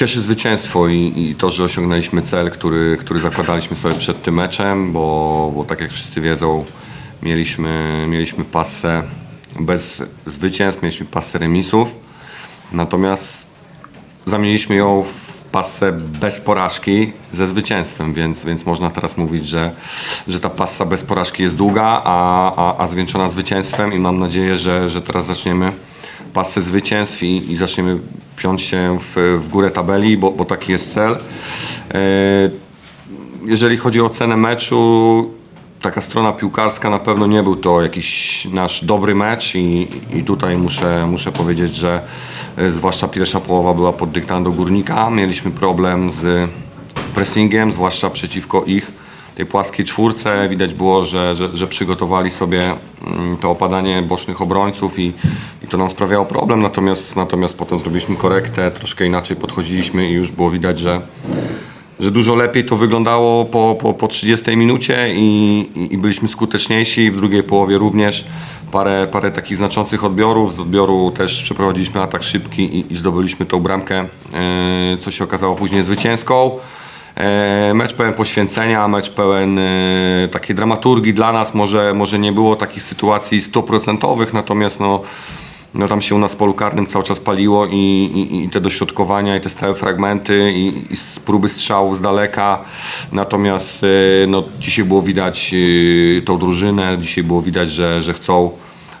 cieszy zwycięstwo i, i to, że osiągnęliśmy cel, który, który zakładaliśmy sobie przed tym meczem, bo, bo tak jak wszyscy wiedzą, mieliśmy, mieliśmy pasę bez zwycięstw, mieliśmy pasę remisów, natomiast zamieniliśmy ją w pasę bez porażki ze zwycięstwem, więc, więc można teraz mówić, że, że ta pasa bez porażki jest długa, a, a, a zwieńczona zwycięstwem i mam nadzieję, że, że teraz zaczniemy pasę zwycięstw i, i zaczniemy piąć się w, w górę tabeli, bo, bo taki jest cel. E, jeżeli chodzi o cenę meczu, taka strona piłkarska na pewno nie był to jakiś nasz dobry mecz i, i tutaj muszę, muszę powiedzieć, że e, zwłaszcza pierwsza połowa była pod dyktando Górnika. Mieliśmy problem z pressingiem, zwłaszcza przeciwko ich tej płaskiej czwórce. Widać było, że, że, że przygotowali sobie mm, to opadanie bocznych obrońców i, i to nam sprawiało problem, natomiast, natomiast potem zrobiliśmy korektę, troszkę inaczej podchodziliśmy i już było widać, że że dużo lepiej to wyglądało po, po, po 30 minucie i, i, i byliśmy skuteczniejsi. W drugiej połowie również parę, parę takich znaczących odbiorów. Z odbioru też przeprowadziliśmy atak szybki i, i zdobyliśmy tą bramkę, e, co się okazało później zwycięską. E, Mecz pełen poświęcenia, mecz pełen e, takiej dramaturgii dla nas. Może, może nie było takich sytuacji stuprocentowych, natomiast no, no tam się u nas w polu karnym cały czas paliło i, i, i te dośrodkowania, i te stałe fragmenty, i, i próby strzałów z daleka. Natomiast e, no, dzisiaj było widać tą drużynę, dzisiaj było widać, że, że chcą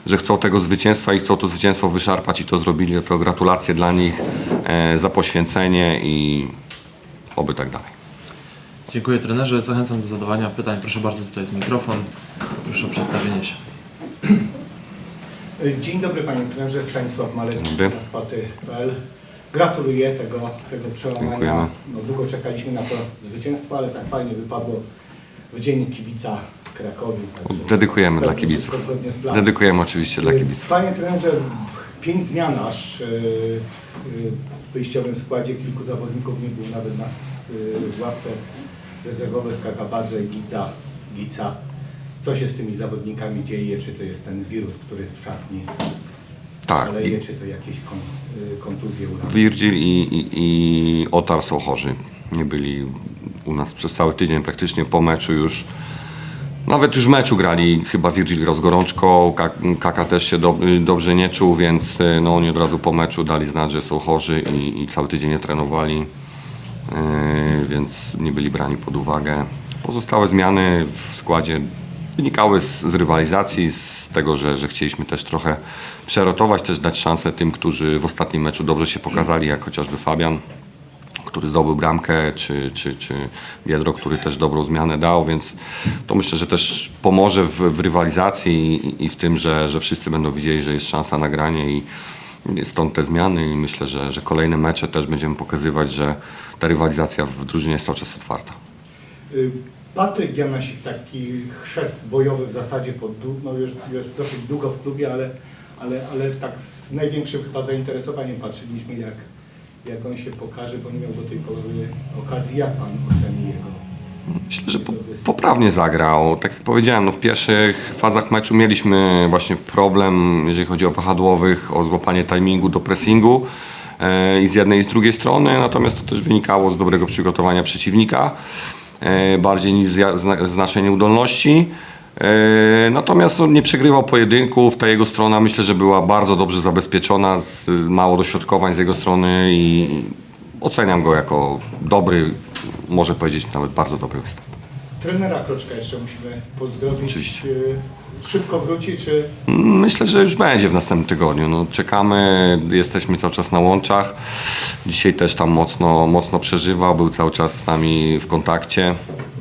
że chcą tego zwycięstwa i chcą to zwycięstwo wyszarpać i to zrobili. To gratulacje dla nich za poświęcenie i oby tak dalej. Dziękuję trenerze. Zachęcam do zadawania pytań. Proszę bardzo, tutaj jest mikrofon. Proszę o przedstawienie się. Dzień dobry panie trenerze, Stanisław Malec Dobry. z Spasy.pl. Gratuluję tego, tego przełamania. Dziękujemy. No, długo czekaliśmy na to zwycięstwo, ale tak fajnie wypadło w dzień kibica Krakowi. Także Dedykujemy dla kibiców. wszystko zgodnie z planem. Dedykujemy oczywiście dla kibiców. Panie trenerze, pięć zmian aż yy, yy, w wyjściowym składzie. Kilku zawodników nie było nawet na yy, ławce rezerwowych Kakabadze i Gica. Gica. Co się z tymi zawodnikami dzieje? Czy to jest ten wirus, który w szatni Tak. szaleje, czy to jakieś y, kontuzje u nas? Virgil i, i, i Otar są chorzy. Nie byli u nas przez cały tydzień, praktycznie po meczu już. Nawet już w meczu grali, chyba Virgil grał z gorączką, Ka- Kaka też się do, dobrze nie czuł, więc y, no, oni od razu po meczu dali znać, że są chorzy i, i cały tydzień nie trenowali, więc nie byli brani pod uwagę. Pozostałe zmiany w składzie wynikały z, z rywalizacji, z tego, że, że chcieliśmy też trochę przerotować, też dać szansę tym, którzy w ostatnim meczu dobrze się pokazali, jak chociażby Fabian który zdobył bramkę, czy, czy, czy Biedro, który też dobrą zmianę dał, więc to myślę, że też pomoże w, w rywalizacji i, i w tym, że, że wszyscy będą widzieli, że jest szansa na granie i stąd te zmiany i myślę, że, że kolejne mecze też będziemy pokazywać, że ta rywalizacja w drużynie jest cały czas otwarta. Y, Patryk Janasik, taki chrzest bojowy w zasadzie, pod, no już jest dosyć długo w klubie, ale, ale, ale tak z największym chyba zainteresowaniem patrzyliśmy, jak, jak on się pokaże, bo nie miał do tej pory okazji. Jak Pan oceni jego? Myślę, że po, poprawnie zagrał. Tak jak powiedziałem, no w pierwszych fazach meczu mieliśmy właśnie problem, jeżeli chodzi o wahadłowych, o złapanie timingu do pressingu e, i z jednej i z drugiej strony, natomiast to też wynikało z dobrego przygotowania przeciwnika, e, bardziej niż z, naszej nieudolności. E, Natomiast no, nie przegrywał pojedynków, ta jego strona myślę, że była bardzo dobrze zabezpieczona, z, mało dośrodkowań z jego strony i oceniam go jako dobry, może powiedzieć nawet bardzo dobry występ. Trenera Kroczka jeszcze musimy pozdrowić. Oczywiście. Y, Szybko wróci, czy Myślę, że już będzie w następnym tygodniu. No, czekamy, jesteśmy cały czas na łączach. Dzisiaj też tam mocno, mocno przeżywał, był cały czas z nami w kontakcie.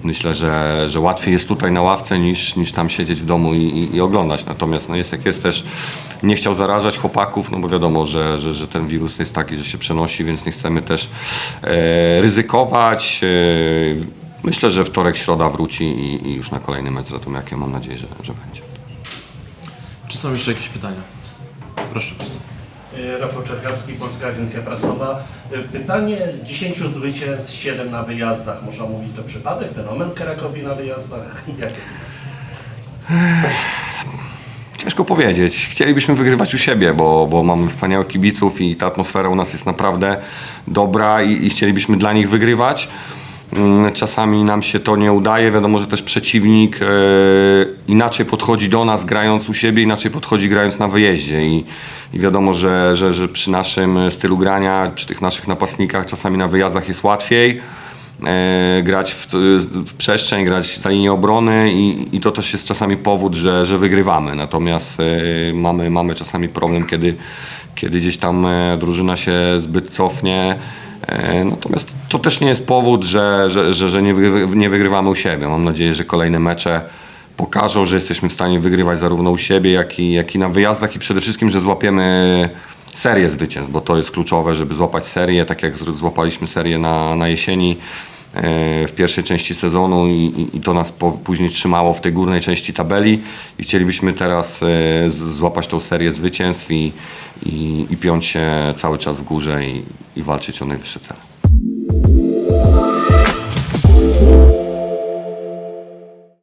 Myślę, że, że łatwiej jest tutaj na ławce niż, niż tam siedzieć w domu i, i, i oglądać. Natomiast no jest jak jest też, nie chciał zarażać chłopaków, no bo wiadomo, że, że, że ten wirus jest taki, że się przenosi, więc nie chcemy też e, ryzykować. E, myślę, że wtorek, środa wróci i, i już na kolejny mecz z Radomiakiem mam nadzieję, że, że będzie. Czy są jeszcze jakieś pytania? Proszę bardzo. Rafał Czerkawski, Polska Agencja Prasowa. Pytanie, 10 zwycięstw, 7 na wyjazdach. Można mówić to przypadek, fenomen Krakowi na wyjazdach? Jak? Ciężko powiedzieć. Chcielibyśmy wygrywać u siebie, bo, bo mamy wspaniałych kibiców i ta atmosfera u nas jest naprawdę dobra i, i chcielibyśmy dla nich wygrywać. Mm, Czasami nam się to nie udaje. Wiadomo, że też przeciwnik e, inaczej podchodzi do nas grając u siebie, inaczej podchodzi grając na wyjeździe. I, wiadomo, że, że, że przy naszym stylu grania, przy tych naszych napastnikach, czasami na wyjazdach jest łatwiej e, grać w, w przestrzeń, grać za linię obrony i, i to też jest czasami powód, że, że wygrywamy. Natomiast e, mamy, mamy czasami problem, kiedy, kiedy gdzieś tam drużyna się zbyt cofnie. E, Natomiast to też nie jest powód, że, że, że, że nie, wygry, nie wygrywamy u siebie. Mam nadzieję, że kolejne mecze pokażą, że jesteśmy w stanie wygrywać zarówno u siebie, jak i, jak i na wyjazdach i przede wszystkim, że złapiemy serię zwycięstw, bo to jest kluczowe, żeby złapać serię, tak jak złapaliśmy serię na, na jesieni w pierwszej części sezonu i, i- to nas po, później trzymało w tej górnej części tabeli i chcielibyśmy teraz e, złapać tą serię zwycięstw i, i, i piąć się cały czas w górze i, i walczyć o najwyższe cele.